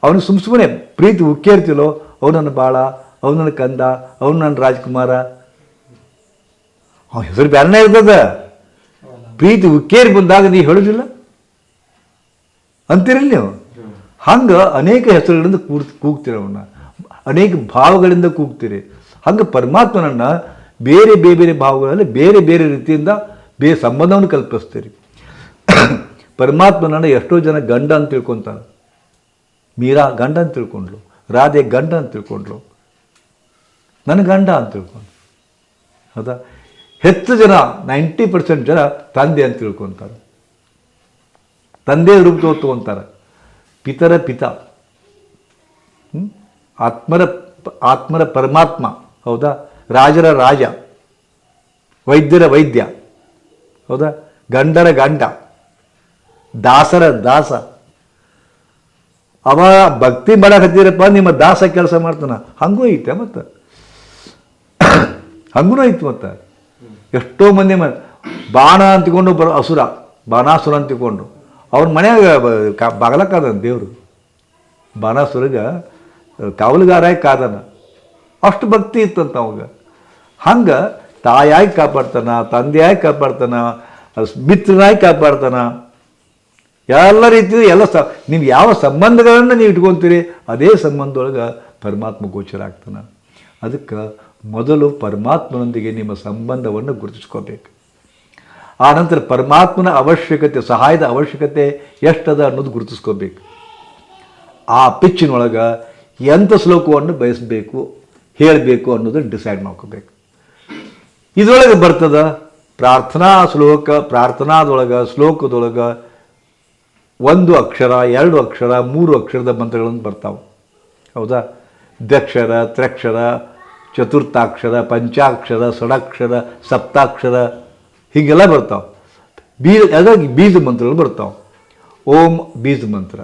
ಅವನು ಸುಮ್ಮ ಸುಮ್ಮನೆ ಪ್ರೀತಿ ಉಕ್ಕೇರ್ತಿಲೋ ಅವ್ನು ನನ್ನ ಬಾಳ ಅವ್ನು ನನ್ನ ಕಂದ ಅವನು ನನ್ನ ರಾಜ್ಕುಮಾರ ಅವನ ಹೆಸರು ಬ್ಯಾರನೇ ಇರ್ತದ. ಪ್ರೀತಿ ಉಕ್ಕೇರಿ ಬಂದಾಗ ನೀವು ಹೇಳೋದಿಲ್ಲ? ಅಂತೀರಲ್ಲ ನೀವು? ಹಂಗೆ ಅನೇಕ ಹೆಸರುಗಳಿಂದ ಕೂರ್ ಕೂಗ್ತೀರಿ ಅವನ್ನ ಅನೇಕ ಭಾವಗಳಿಂದ ಕೂಗ್ತೀರಿ. ಹಂಗೆ ಪರಮಾತ್ಮನನ್ನು ಬೇರೆ ಬೇರೆ ಬೇರೆ ಭಾವಗಳಲ್ಲಿ ಬೇರೆ ಬೇರೆ ರೀತಿಯಿಂದ ಬೇರೆ ಸಂಬಂಧವನ್ನು ಕಲ್ಪಿಸ್ತೀರಿ. ಪರಮಾತ್ಮನನ್ನು ಎಷ್ಟೋ ಜನ ಗಂಡ ಅಂತ ತಿಳ್ಕೊತಾರೆ. ಮೀರಾ ಗಂಡ ಅಂತ ತಿಳ್ಕೊಂಡ್ಲು ರಾಧೆ ಗಂಡ ಅಂತ ತಿಳ್ಕೊಂಡ್ರು ನನ್ನ ಗಂಡ ಅಂತ ತಿಳ್ಕೊಂಡು ಹೌದಾ? ಹೆಚ್ಚು ಜನ ನೈಂಟಿ ಪರ್ಸೆಂಟ್ ಜನ ತಂದೆ ಅಂತ ತಿಳ್ಕೊತಾರೆ. ತಂದೆ ರೂಪ ತಗೊತಾರೆ. ಪಿತರ ಪಿತ? ಆತ್ಮರ ಆತ್ಮರ ಪರಮಾತ್ಮ, ಹೌದಾ? ರಾಜರ ರಾಜ, ವೈದ್ಯರ ವೈದ್ಯ, ಹೌದಾ? ಗಂಡರ ಗಂಡ, ದಾಸರ ದಾಸ. ಅವ ಭಕ್ತಿ ಮಾಡಕತ್ತೀರಪ್ಪ ನಿಮ್ಮ ದಾಸ ಕೆಲಸ ಮಾಡ್ತಾನ. ಹಂಗೂ ಐತೆ ಮತ್ತೆ. ಹಂಗೂ ಐತೆ ಮತ್ತೆ. ಎಷ್ಟೋ ಮಂದಿ ಮ ಬಾಣ ಅಂತಿಕೊಂಡು ಬರೋ ಅಸುರ, ಬಾಣಾಸುರ ಅಂತಿಕೊಂಡು. ಅವ್ನ ಮನ್ಯಾಗ ಬಾಗಲಕ್ಕಾದ ದೇವರು. ಬಾಣಾಸುರಗ ಕಾವಲುಗಾರಾಗಿ ಕಾದನ. ಅಷ್ಟು ಭಕ್ತಿ ಇತ್ತಂತ ಅವಾಗ. ಹಂಗೆ ತಾಯಾಗಿ ಕಾಪಾಡ್ತಾನ ತಂದೆಯಾಗಿ ಕಾಪಾಡ್ತಾನ ಮಿತ್ರನಾಗಿ ಕಾಪಾಡ್ತಾನ. ಎಲ್ಲ ರೀತಿಯ ಎಲ್ಲ ಸ ನೀವು ಯಾವ ಸಂಬಂಧಗಳನ್ನು ನೀವು ಇಟ್ಕೊತೀರಿ, ಅದೇ ಸಂಬಂಧದೊಳಗೆ ಪರಮಾತ್ಮ ಗೋಚರ ಆಗ್ತಾನೆ. ಅದಕ್ಕೆ ಮೊದಲು ಪರಮಾತ್ಮನೊಂದಿಗೆ ನಿಮ್ಮ ಸಂಬಂಧವನ್ನು ಗುರುತಿಸ್ಕೋಬೇಕು. ಆ ನಂತರ ಪರಮಾತ್ಮನ ಅವಶ್ಯಕತೆ, ಸಹಾಯದ ಅವಶ್ಯಕತೆ ಎಷ್ಟದ ಅನ್ನೋದು ಗುರುತಿಸ್ಕೋಬೇಕು. ಆ ಪಿಚ್ಚಿನೊಳಗೆ ಎಂಥ ಶ್ಲೋಕವನ್ನು ಬಯಸಬೇಕು, ಹೇಳಬೇಕು ಅನ್ನೋದನ್ನು ಡಿಸೈಡ್ ಮಾಡ್ಕೋಬೇಕು. ಇದರೊಳಗೆ ಬರ್ತದ ಪ್ರಾರ್ಥನಾ ಶ್ಲೋಕ, ಪ್ರಾರ್ಥನಾದೊಳಗೆ, ಶ್ಲೋಕದೊಳಗೆ ಒಂದು ಅಕ್ಷರ, ಎರಡು ಅಕ್ಷರ, ಮೂರು ಅಕ್ಷರದ ಮಂತ್ರಗಳನ್ನು ಬರ್ತಾವೆ. ಹೌದಾ? ದಕ್ಷರ ತ್ರಕ್ಷರ ಚತುರ್ಥಾಕ್ಷರ, ಪಂಚಾಕ್ಷರ, ಷಡಾಕ್ಷರ, ಸಪ್ತಾಕ್ಷರ, ಹೀಗೆಲ್ಲ ಬರ್ತಾವೆ. ಬೀಜ ಅದಾಗಿ ಬೀಜ ಮಂತ್ರಗಳು ಬರ್ತಾವೆ. ಓಂ ಬೀಜ ಮಂತ್ರ,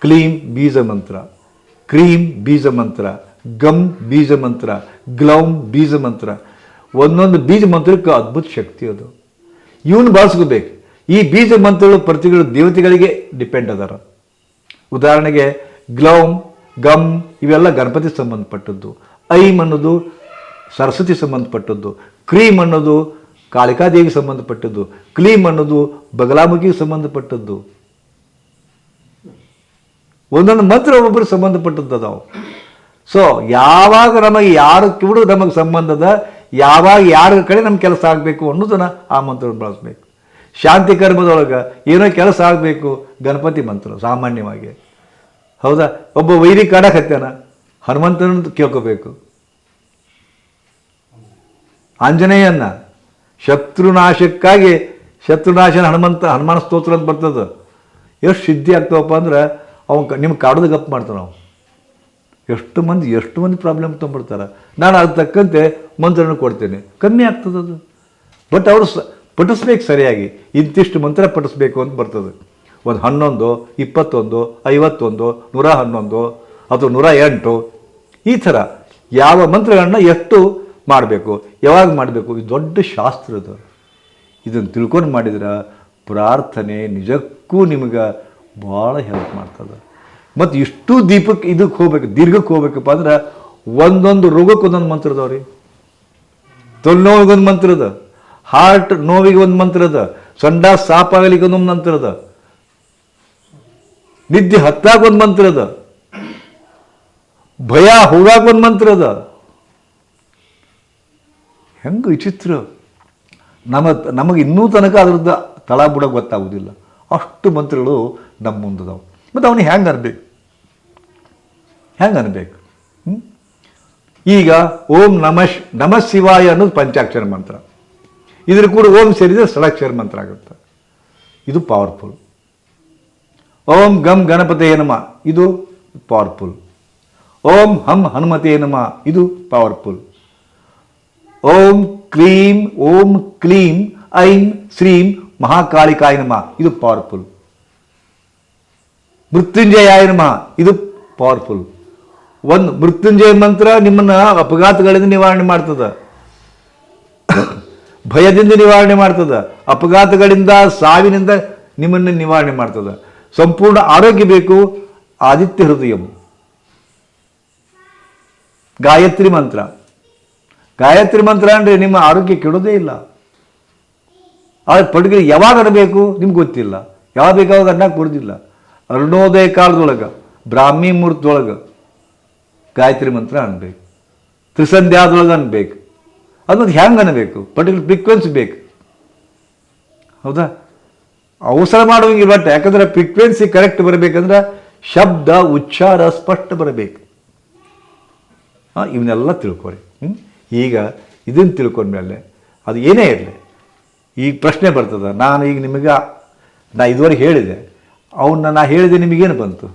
ಕ್ಲೀಂ ಬೀಜ ಮಂತ್ರ, ಕ್ರೀಂ ಬೀಜ ಮಂತ್ರ ಗಮ್ ಬೀಜ ಮಂತ್ರ ಗ್ಲೌಮ್ ಬೀಜ ಮಂತ್ರ. ಒಂದೊಂದು ಬೀಜ ಮಂತ್ರಕ್ಕೆ ಅದ್ಭುತ ಶಕ್ತಿ ಅದು. ಇವನು ಬಳಸ್ಕೋಬೇಕು. ಈ ಬೀಜ ಮಂತ್ರಗಳು ಪ್ರತಿಗಳು ದೇವತೆಗಳಿಗೆ ಡಿಪೆಂಡ್ ಅದಾರ. ಉದಾಹರಣೆಗೆ ಗ್ಲೌಮ್ ಗಮ್ ಇವೆಲ್ಲ ಗಣಪತಿ ಸಂಬಂಧಪಟ್ಟದ್ದು. ಐಮ್ ಅನ್ನೋದು ಸರಸ್ವತಿ ಸಂಬಂಧಪಟ್ಟದ್ದು, ಕ್ರೀಮ್ ಅನ್ನೋದು ಕಾಳಿಕಾದೇವಿಗೆ ಸಂಬಂಧಪಟ್ಟದ್ದು, ಕ್ಲೀಮ್ ಅನ್ನೋದು ಬಗಲಾಮುಖಿಗೆ ಸಂಬಂಧಪಟ್ಟದ್ದು. ಒಂದೊಂದು ಮಂತ್ರ ಒಬ್ಬೊಬ್ಬರು ಸಂಬಂಧಪಟ್ಟದ್ದು ಅದಾವು. ಸೊ ಯಾವಾಗ ನಮಗೆ ಯಾರು ಕಿವಿಡು ನಮಗೆ ಸಂಬಂಧದ ಯಾವಾಗ ಯಾರ ಕಡೆ ನಮ್ಮ ಕೆಲಸ ಆಗಬೇಕು ಅನ್ನೋದನ್ನ ಆ ಮಂತ್ರವನ್ನು ಬಳಸಬೇಕು. ಶಾಂತಿ ಕರ್ಮದೊಳಗೆ ಏನೋ ಕೆಲಸ ಆಗಬೇಕು, ಗಣಪತಿ ಮಂತ್ರ, ಸಾಮಾನ್ಯವಾಗಿ. ಹೌದಾ? ಒಬ್ಬ ವೈರಿ ಕಾಡಕತ್ತಾನ ಹನುಮಂತನ ಕೇಳ್ಕೋಬೇಕು. ಆಂಜನೇಯನ್ನ ಶತ್ರುನಾಶಕ್ಕಾಗಿ ಶತ್ರುನಾಶನ ಹನುಮಂತ, ಹನುಮಾನ ಸ್ತೋತ್ರ ಅಂತ ಬರ್ತದೆ. ಎಷ್ಟು ಸಿದ್ಧಿ ಆಗ್ತಾವಪ್ಪ ಅಂದ್ರೆ ಅವ್ನು ನಿಮ್ಮ ಕಾಡೋದು ಗಪ್ ಮಾಡ್ತಾನೆ ನಾವು ಎಷ್ಟು ಮಂದಿ ಎಷ್ಟು ಮಂದಿ ಪ್ರಾಬ್ಲಮ್ ತೊಗೊಂಡ್ಬಿಡ್ತಾರೆ. ನಾನು ಅದಕ್ಕೆ ತಕ್ಕಂತೆ ಮಂತ್ರನ ಕೊಡ್ತೇನೆ. ಕಮ್ಮಿ ಆಗ್ತದೆ ಅದು. ಬಟ್ ಅವರು ಸ, ಪಠಿಸ್ಬೇಕು ಸರಿಯಾಗಿ. ಇಂತಿಷ್ಟು ಮಂತ್ರ ಪಟಿಸ್ಬೇಕು ಅಂತ ಬರ್ತದೆ. ಒಂದು ಹನ್ನೊಂದು, ಇಪ್ಪತ್ತೊಂದು, ಐವತ್ತೊಂದು, ನೂರ ಹನ್ನೊಂದು, ಅಥವಾ ನೂರ ಎಂಟು ಈ ಥರ ಯಾವ ಮಂತ್ರಗಳನ್ನ ಎಷ್ಟು ಮಾಡಬೇಕು, ಯಾವಾಗ ಮಾಡಬೇಕು, ಇದು ದೊಡ್ಡ ಶಾಸ್ತ್ರ ಅದು ಇದನ್ನು ತಿಳ್ಕೊಂಡು ಮಾಡಿದ್ರೆ ಪ್ರಾರ್ಥನೆ ನಿಜಕ್ಕೂ ನಿಮಗೆ ಭಾಳ ಹೆಲ್ಪ್ ಮಾಡ್ತದೆ. ಮತ್ತು ಇಷ್ಟು ದೀಪಕ್ಕೆ ಇದಕ್ಕೆ ಹೋಗ್ಬೇಕು, ದೀರ್ಘಕ್ಕೆ ಹೋಗ್ಬೇಕಪ್ಪ ಅಂದ್ರೆ ಒಂದೊಂದು ರೋಗಕ್ಕೆ ಒಂದೊಂದು ಮಂತ್ರ ಅದಾವ ರೀ. ತೊಲ್ನೋವಿಗೆ ಒಂದು ಮಂತ್ರ ಅದ ಹಾರ್ಟ್ ನೋವಿಗೆ ಒಂದು ಮಂತ್ರ ಅದ, ಸಂಡಾ ಸಾಪಾಗಲಿಕ್ಕೆ ಒಂದೊಂದು ಮಂತ್ರ ಅದ. ನಿದ್ದೆ ಹತ್ತಾಗ ಒಂದು ಮಂತ್ರ ಅದ. ಭಯ ಹೋಗಾಕ ಒಂದು ಮಂತ್ರ ಅದ. ಹೆಂಗೆ ವಿಚಿತ್ರ. ನಮ್ಮ, ನಮಗೆ ಇನ್ನೂ ತನಕ ಅದ್ರದ್ದು ತಳ ಬುಡ ಗೊತ್ತಾಗೋದಿಲ್ಲ. ಅಷ್ಟು ಮಂತ್ರಗಳು ನಮ್ಮ ಮುಂದದವು. ಮತ್ತು ಅವನು ಹೆಂಗೆ ಅನ್ಬೇಕು? ಹೆಂಗೆ ಅನ್ಬೇಕು? ಈಗ ಓಂ ನಮಶ್ ನಮಃ ಶಿವಾಯ ಅನ್ನೋದು ಪಂಚಾಕ್ಷರ ಮಂತ್ರ. ಇದ್ರ ಕೂಡ ಓಂ ಸೇರಿದ್ರೆ ಷಡಾಕ್ಷರ ಮಂತ್ರ ಆಗುತ್ತೆ. ಇದು ಪವರ್ಫುಲ್ ಓಂ ಗಮ್ ಗಣಪತಿ ನಮ. ಇದು ಪವರ್ಫುಲ್ ಓಂ ಹಂ ಹನುಮತೇ ನಮ. ಇದು ಪವರ್ಫುಲ್ ಓಂ ಕ್ಲೀಂ ಓಂ ಕ್ಲೀಂ, ಐಂ ಶ್ರೀಂ ಮಹಾಕಾಳಿಕಾಯ ನಮ. ಇದು ಪವರ್ಫುಲ್ ಮೃತ್ಯುಂಜಯಾಯ ನಮ. ಇದು ಪವರ್ಫುಲ್ ಒಂದು ಮೃತ್ಯುಂಜಯ ಮಂತ್ರ ನಿಮ್ಮನ್ನ ಅಪಘಾತಗಳಿಂದ ನಿವಾರಣೆ ಮಾಡ್ತದ. ಭಯದಿಂದ ನಿವಾರಣೆ ಮಾಡ್ತದ. ಅಪಘಾತಗಳಿಂದ, ಸಾವಿನಿಂದ ನಿಮ್ಮನ್ನು ನಿವಾರಣೆ ಮಾಡ್ತದ. ಸಂಪೂರ್ಣ ಆರೋಗ್ಯ ಬೇಕು. ಆದಿತ್ಯ ಹೃದಯಂ ಗಾಯತ್ರಿ ಮಂತ್ರ. ಗಾಯತ್ರಿ ಮಂತ್ರ ಅಂದರೆ ನಿಮ್ಮ ಆರೋಗ್ಯ ಕೆಡೋದೇ ಇಲ್ಲ. ಆದರೆ ಪಡುಗೆ ಯಾವಾಗ ಅರಬೇಕು ನಿಮ್ಗೆ ಗೊತ್ತಿಲ್ಲ. ಯಾವಾಗ ಬೇಕಾವಾಗ ಅನ್ನ ಕೊಡೋದಿಲ್ಲ. ಅರುಣೋದಯ ಕಾಲದೊಳಗೆ, ಬ್ರಾಹ್ಮಿ ಮುಹೂರ್ತದೊಳಗೆ ಗಾಯತ್ರಿ ಮಂತ್ರ ಅನ್ಬೇಕು. ತ್ರಿಸಂಧ್ಯಾದೊಳಗೆ ಅನ್ಬೇಕು. ಅದೊಂದು ಹ್ಯಾಂಗೆ ಅನ್ನಬೇಕು ಪರ್ಟಿಕ್ಯುಲರ್ ಫ್ರೀಕ್ವೆನ್ಸಿ ಬೇಕು. ಹೌದಾ? ಅವಸರ ಮಾಡುವಂಗೆ ಬಟ್ ಯಾಕಂದ್ರೆ ಫ್ರೀಕ್ವೆನ್ಸಿ ಕರೆಕ್ಟ್ ಬರಬೇಕಂದ್ರೆ ಶಬ್ದ, ಉಚ್ಚಾರ ಸ್ಪಷ್ಟ ಬರಬೇಕು. ಇವನ್ನೆಲ್ಲ ತಿಳ್ಕೊರಿ. ಈಗ ಇದನ್ನು ತಿಳ್ಕೊಂಡ್ಮೇಲೆ ಅದು ಏನೇ ಇರಲಿ, ಈಗ ಪ್ರಶ್ನೆ ಬರ್ತದೆ, ನಾನು ಈಗ ನಿಮಗೆ, ನಾ ಇದುವರೆಗೆ ಹೇಳಿದೆ ಅವನ್ನ ನಾ ಹೇಳಿದೆ ನಿಮಗೇನು ಬಂತು?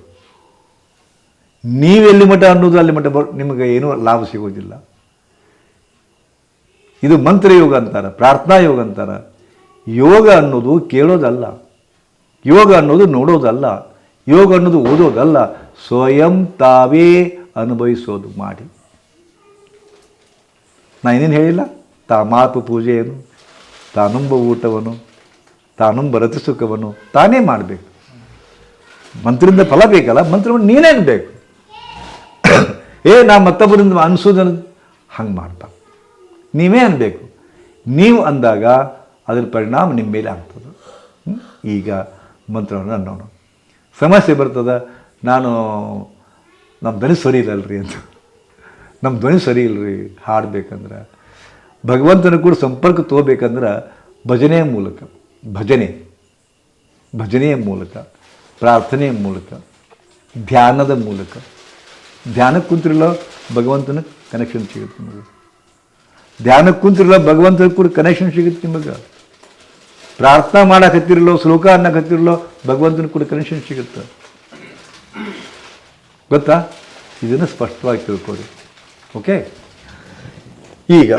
ನೀವೆಲ್ಲಿ ಮಠ ಅನ್ನೋದು ಅಲ್ಲಿ ಮಠ ನಿಮಗೆ ಏನೂ ಲಾಭ ಸಿಗೋದಿಲ್ಲ. ಇದು ಮಂತ್ರಯೋಗ ಅಂತಾರೆ, ಪ್ರಾರ್ಥನಾ ಯೋಗ ಅಂತಾರೆ. ಯೋಗ ಅನ್ನೋದು ಕೇಳೋದಲ್ಲ, ಯೋಗ ಅನ್ನೋದು ನೋಡೋದಲ್ಲ, ಯೋಗ ಅನ್ನೋದು ಓದೋದಲ್ಲ, ಸ್ವಯಂ ತಾವೇ ಅನುಭವಿಸೋದು ಮಾಡಿ. ನಾ ಇನ್ನೇನು ಹೇಳಿಲ್ಲ? ತಾ ಮಾತು ಪೂಜೆಯನ್ನು ತಾನುಂಬ ಊಟವನ್ನು ತಾನುಂಬ ರತಿ ತಾನೇ ಮಾಡಬೇಕು. ಮಂತ್ರದಿಂದ ಫಲ ಬೇಕಲ್ಲ, ಮಂತ್ರವನ್ನು ನೀನೇನು ಬೇಕು ಏ, ನಾ ಮತ್ತೊಬ್ಬರಿಂದ ಅನಿಸೋದನ್ನ ಹಂಗೆ ಮಾಡ್ಬಾರ್ದು ನೀವೇ ಅನ್ಬೇಕು. ನೀವು ಅಂದಾಗ ಅದರ ಪರಿಣಾಮ ನಿಮ್ಮ ಮೇಲೆ ಆಗ್ತದೆ. ಈಗ ಮಂತ್ರವನ್ನು ಅನ್ನೋಣ. ಸಮಸ್ಯೆ ಬರ್ತದ. ನಾನು ನಮ್ಮ ಧ್ವನಿ ಸರಿ ಇಲ್ಲಲ್ರಿ ಅಂತ. ನಮ್ಮ ಧ್ವನಿ ಸರಿ ಇಲ್ಲರಿ ಹಾಡಬೇಕಂದ್ರೆ. ಭಗವಂತನ ಕೂಡ ಸಂಪರ್ಕ ತಗೋಬೇಕಂದ್ರೆ ಭಜನೆಯ ಮೂಲಕ, ಭಜನೆ ಭಜನೆಯ ಮೂಲಕ ಪ್ರಾರ್ಥನೆಯ ಮೂಲಕ, ಧ್ಯಾನದ ಮೂಲಕ. ಧ್ಯಾನಕ್ಕೆ ಕುಂತಿರಲ್ಲ ಭಗವಂತನ ಕನೆಕ್ಷನ್ ಸಿಗುತ್ತೆ ನಿಮಗೆ. ಧ್ಯಾನಕ್ಕೆ ಕುಂತಿರಲ್ಲ ಭಗವಂತನ ಕೂಡ ಕನೆಕ್ಷನ್ ಸಿಗುತ್ತೆ ನಿಮಗೆ. ಪ್ರಾರ್ಥನಾ ಹತ್ತಿರಲೋ ಶ್ಲೋಕ ಅನ್ನಕ್ಕೆ ಹತ್ತಿರಲೋ ಭಗವಂತನ ಕೂಡ ಕನೆಕ್ಷನ್ ಸಿಗುತ್ತೆ. ಗೊತ್ತಾ? ಇದನ್ನು ಸ್ಪಷ್ಟವಾಗಿ ತಿಳ್ಕೊಳ್ಳಿ ಓಕೆ ಈಗ,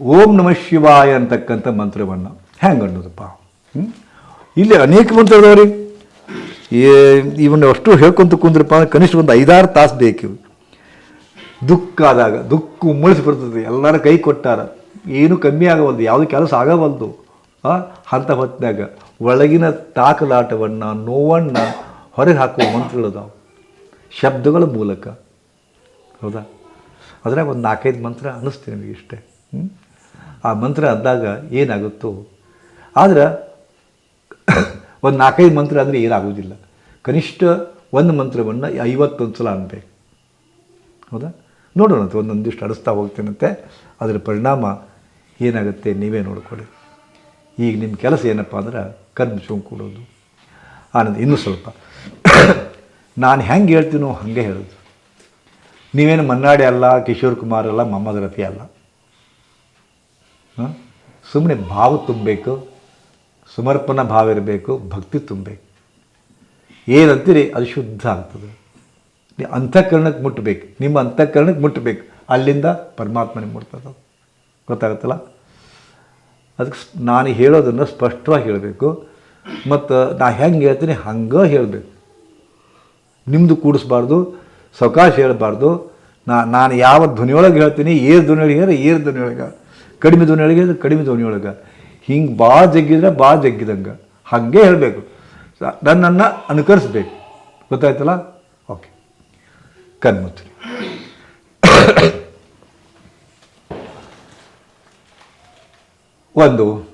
ಓಂ ನಮಃ ಶಿವಾಯ ಅಂತಕ್ಕಂಥ ಮಂತ್ರವನ್ನು ಹೆಂಗೆ ಅನ್ನೋದಪ್ಪ? ಇಲ್ಲಿ ಅನೇಕ ಮಂತ್ರ ಏ ಇವನ್ನ ಅಷ್ಟು ಹೇಳ್ಕೊಂತ ಕುಂದ್ರಪ್ಪ ಅಂದ್ರೆ ಕನಿಷ್ಠ ಒಂದು ಐದಾರು ತಾಸು ಬೇಕು ದುಃಖ ಆದಾಗ, ದುಃಖ ಉಮ್ಮಳಿಸಿ ಬರ್ತದೆ. ಎಲ್ಲರ ಕೈ ಕೊಟ್ಟಾರ. ಏನೂ ಕಮ್ಮಿ ಆಗವಲ್ದು, ಯಾವುದು ಕೆಲಸ ಆಗವಲ್ದು. ಹಂತ ಹೊತ್ತಿನಾಗ ಒಳಗಿನ ತಾಕಲಾಟವನ್ನು, ನೋವನ್ನು ಹೊರಗೆ ಹಾಕುವ ಮಂತ್ರಗಳದಾವು. ಶಬ್ದಗಳ ಮೂಲಕ. ಹೌದಾ? ಅದ್ರಾಗ ಒಂದು ನಾಲ್ಕೈದು ಮಂತ್ರ ಅನ್ನಿಸ್ತು ನಿಮಗೆ ಇಷ್ಟೇ? ಆ ಮಂತ್ರ ಅಂದಾಗ ಏನಾಗುತ್ತೋ. ಆದ್ರೆ ಒಂದು ನಾಲ್ಕೈದು ಮಂತ್ರ ಅಂದರೆ ಏನಾಗೋದಿಲ್ಲ ಕನಿಷ್ಠ ಒಂದು ಮಂತ್ರವನ್ನು ಐವತ್ತೊಂದು ಸಲ ಅನ್ಬೇಕು. ಹೌದಾ? ನೋಡೋಣಂತೆ ಒಂದೊಂದಿಷ್ಟು ಅಡಿಸ್ತಾ ಹೋಗ್ತೇನಂತೆ. ಅದರ ಪರಿಣಾಮ ಏನಾಗುತ್ತೆ ನೀವೇ ನೋಡಿಕೊಳ್ಳಿ. ಈಗ ನಿಮ್ಮ ಕೆಲಸ ಏನಪ್ಪ ಅಂದ್ರೆ ಕರ್ಮ ಶೋಂಕು ಕೊಡೋದು ಆನಂದ ಇನ್ನೂ ಸ್ವಲ್ಪ. ನಾನು ಹೆಂಗೆ ಹೇಳ್ತೀನೋ ಹಾಗೆ ಹೇಳೋದು ನೀವೇನು ಮನ್ನಾಡಿ ಅಲ್ಲ, ಕಿಶೋರ್ ಕುಮಾರ್ ಅಲ್ಲ ಮೊಹಮ್ಮದ್ ರಫಿ ಅಲ್ಲ ಸುಮ್ಮನೆ ಭಾವ ತುಂಬಬೇಕು, ಸಮರ್ಪಣ ಭಾವ ಇರಬೇಕು, ಭಕ್ತಿ ತುಂಬಬೇಕು. ಏನಂತೀರಿ? ಅದು ಶುದ್ಧ ಆಗ್ತದೆ. ನೀವು ಅಂತಃಕರಣಕ್ಕೆ ಮುಟ್ಟಬೇಕು ನಿಮ್ಮ ಅಂತಃಕರಣಕ್ಕೆ ಮುಟ್ಟಬೇಕು ಅಲ್ಲಿಂದ ಪರಮಾತ್ಮನಿಗೆ ಮುಟ್ತದೆ. ಗೊತ್ತಾಗುತ್ತಲ್ಲ? ಅದಕ್ಕೆ ನಾನು ಹೇಳೋದನ್ನು ಸ್ಪಷ್ಟವಾಗಿ ಹೇಳಬೇಕು. ಮತ್ತು ನಾ ಹೆಂಗೆ ಹೇಳ್ತೀನಿ ಹಂಗೆ ಹೇಳಬೇಕು. ನಿಮ್ಮದು ಕೂಡಿಸ್ಬಾರ್ದು, ಸಾವಕಾಶ ಹೇಳಬಾರ್ದು. ನಾ, ನಾನು ಯಾವ ಧ್ವನಿಯೊಳಗೆ ಹೇಳ್ತೀನಿ ಏರ್ ಧ್ವನಿಯೊಳಗೆ ಹೇಳಿದ್ರೆ ಏರ್ ಧ್ವನಿಯೊಳಗೆ, ಕಡಿಮೆ ಧ್ವನಿಯೊಳಗೆ ಹೇಳಿದ್ರೆ ಕಡಿಮೆ ಧ್ವನಿಯೊಳಗೆ. ಹಿಂಗೆ ಭಾಳ ಜಗ್ಗಿದ್ರೆ ಭಾಳ ಜಗ್ಗಿದಂಗೆ. ಹಾಗೆ ಹೇಳಬೇಕು. ನನ್ನನ್ನು ಅನುಕರಿಸ್ಬೇಕು. ಗೊತ್ತಾಯ್ತಲ್ಲ? ಓಕೆ. ಕಣ್ಮುಚ್ಚಿರಿ ಒಂದು.